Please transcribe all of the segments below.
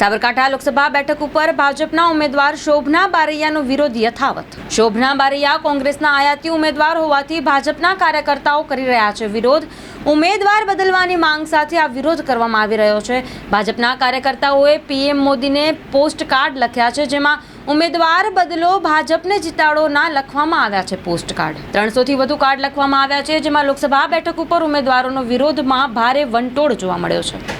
સાબરકાંઠા લોકસભા બેઠક ઉપર ભાજપના ઉમેદવાર શોભના બારૈયાનો વિરોધ યથાવત. શોભના બારૈયા કોંગ્રેસના આયાતી ઉમેદવાર હોવાથી ભાજપના કાર્યકર્તાઓ કરી રહ્યા છે વિરોધ. ઉમેદવાર બદલવાની માંગ સાથે આ વિરોધ કરવામાં આવી રહ્યો છે. ભાજપના કાર્યકર્તાઓએ પીએમ મોદીને પોસ્ટ કાર્ડ લખ્યા છે, જેમાં ઉમેદવાર બદલો ભાજપને જીતાડો ના લખવામાં આવ્યા છે પોસ્ટ કાર્ડ. ત્રણસોથી વધુ કાર્ડ લખવામાં આવ્યા છે, જેમાં લોકસભા બેઠક ઉપર ઉમેદવારોનો વિરોધમાં ભારે વંટોળ જોવા મળ્યો છે.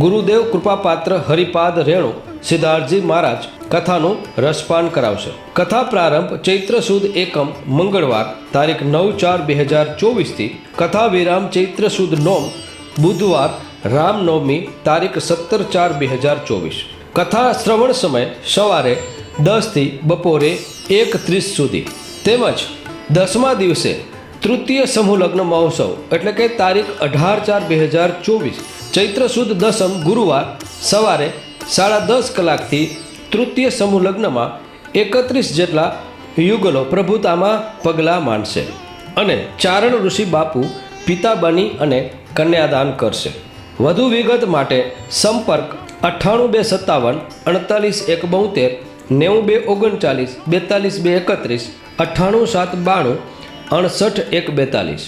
ગુરુદેવ કૃપાપાત્ર હરિપાદ રેણુ સિદ્ધાર્થજી મહારાજ કથાનું રસપાન કરાવશે. કથા પ્રારંભ ચૈત્ર સુદ એકમ મંગળવાર તારીખ નવ ચાર બે હજાર ચોવીસથી કથા વિરામ ચૈત્ર સુદ નોમ બુધવાર રામનવમી તારીખ સત્તર ચાર બે હજાર ચોવીસ. કથા શ્રવણ સમય સવારે દસથી બપોરે એક ત્રીસ સુધી. તેમજ દસમા દિવસે તૃતીય સમૂહ લગ્ન મહોત્સવ એટલે કે તારીખ અઢાર ચાર બે હજાર ચોવીસ. ચૈત્ર સુદ દસમ ગુરુવાર સવારે સાડા દસ કલાકથી તૃતીય સમૂહ લગ્નમાં એકત્રીસ જેટલા યુગલો પ્રભુતામાં પગલાં માંડશે અને ચારણ ઋષિ બાપુ પિતા બની અને કન્યાદાન કરશે. વધુ વિગત માટે સંપર્ક અઠ્ઠાણું બે સત્તાવન અડતાલીસ એક બોતેર નેવું બે ઓગણચાલીસ બેતાલીસ બે એકત્રીસ અઠ્ઠાણું સાત બાણું અડસઠ એક બેતાલીસ.